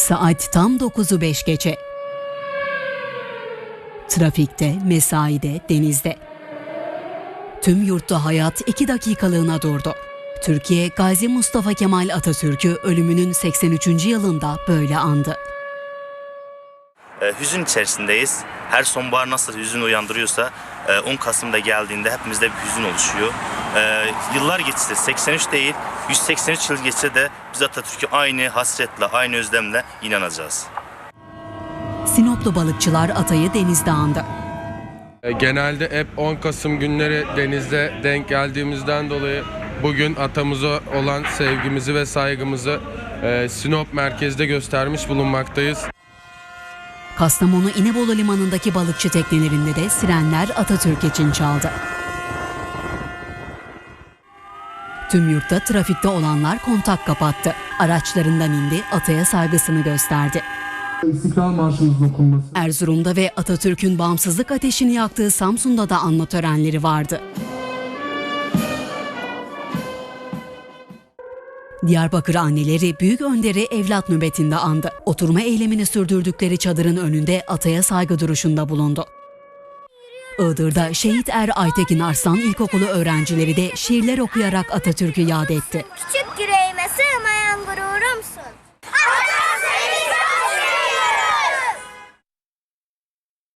Saat tam 9'u 5 gece. Trafikte, mesaide, denizde. Tüm yurtta hayat iki dakikalığına durdu. Türkiye, Gazi Mustafa Kemal Atatürk'ü ölümünün 83. yılında böyle andı. E, hüzün içerisindeyiz. Her sonbahar nasıl hüzün uyandırıyorsa e, 10 Kasım'da geldiğinde hepimizde bir hüzün oluşuyor. E, yıllar geçse 83 değil 183 yıl geçse de biz Atatürk'ü aynı hasretle aynı özlemle inanacağız. Sinoplu balıkçılar Atay'ı denizde andı. E, Genelde hep 10 Kasım günleri denizde denk geldiğimizden dolayı bugün atamıza olan sevgimizi ve saygımızı e, Sinop merkezde göstermiş bulunmaktayız. Kastamonu İnebolu limanındaki balıkçı teknelerinde de sirenler Atatürk için çaldı. Tüm yurtta trafikte olanlar kontak kapattı. Araçlarından indi, Atay'a saygısını gösterdi. İstiklal Marşımızın okunması. Erzurum'da ve Atatürk'ün bağımsızlık ateşini yaktığı Samsun'da da anma törenleri vardı. Diyarbakır anneleri Büyük Önder'i evlat nöbetinde andı. Oturma eylemini sürdürdükleri çadırın önünde ataya saygı duruşunda bulundu. Iğdır'da Şehit Er Aytekin Arslan İlkokulu öğrencileri de şiirler okuyarak Atatürk'ü yad etti. Küçük yüreğime sığmayan gururumsun.